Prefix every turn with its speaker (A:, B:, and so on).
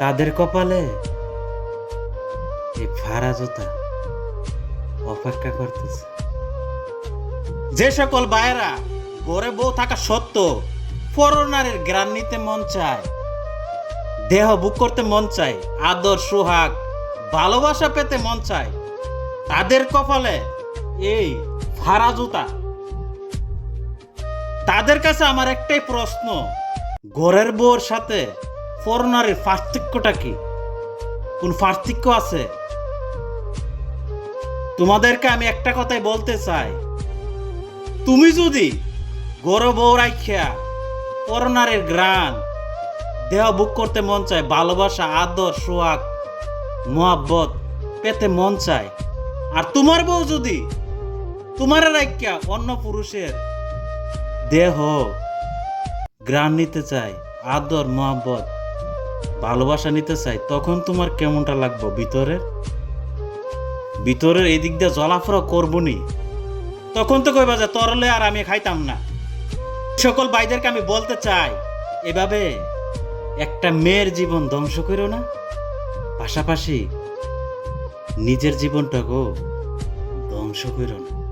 A: তাদের কপালে এই ফারা জোতা অপেক্ষা করতেছে। যে সকল বায়েরা গড়ে বউ থাকা সত্য ফরনারের গ্রান নিতে মন চায়, দেহ বুক করতে মন চায়, আদর, সোহাগ, ভালোবাসা পেতে মন চায়, তাদের কপালে এই ফারা জুতা তাদের কাছে আমার একটাই প্রশ্ন ঘরের বউর সাথে ফরনারের পার্থক্যটা কি? কোন পার্থক্য আছে? তোমাদেরকে আমি একটা কথাই বলতে চাই। তুমি যদি গরু বউ রাখিয়া করোনারের গ্রান দেহ বুক করতে মন চায়, ভালোবাসা, আদর সোয়াগ মোহাব্বত পেতে মন চায়, আর তোমার বউ যদি তোমার রাখিয়া অন্য পুরুষের দেহ গ্রান নিতে চায়, আদর, মোহাব্বত ভালোবাসা নিতে চাই, তখন তোমার কেমনটা লাগবো ভিতরের? ভিতরের এই দিক দিয়ে জলাফরা করবনি। তখন তো কইবা যে তরলে আর আমি খাইতাম না। সকল ভাইদেরকে আমি বলতে চাই, এভাবে একটা মেয়ের জীবন ধ্বংস করো না। পাশাপাশি নিজের জীবনটাকেও ধ্বংস করো না।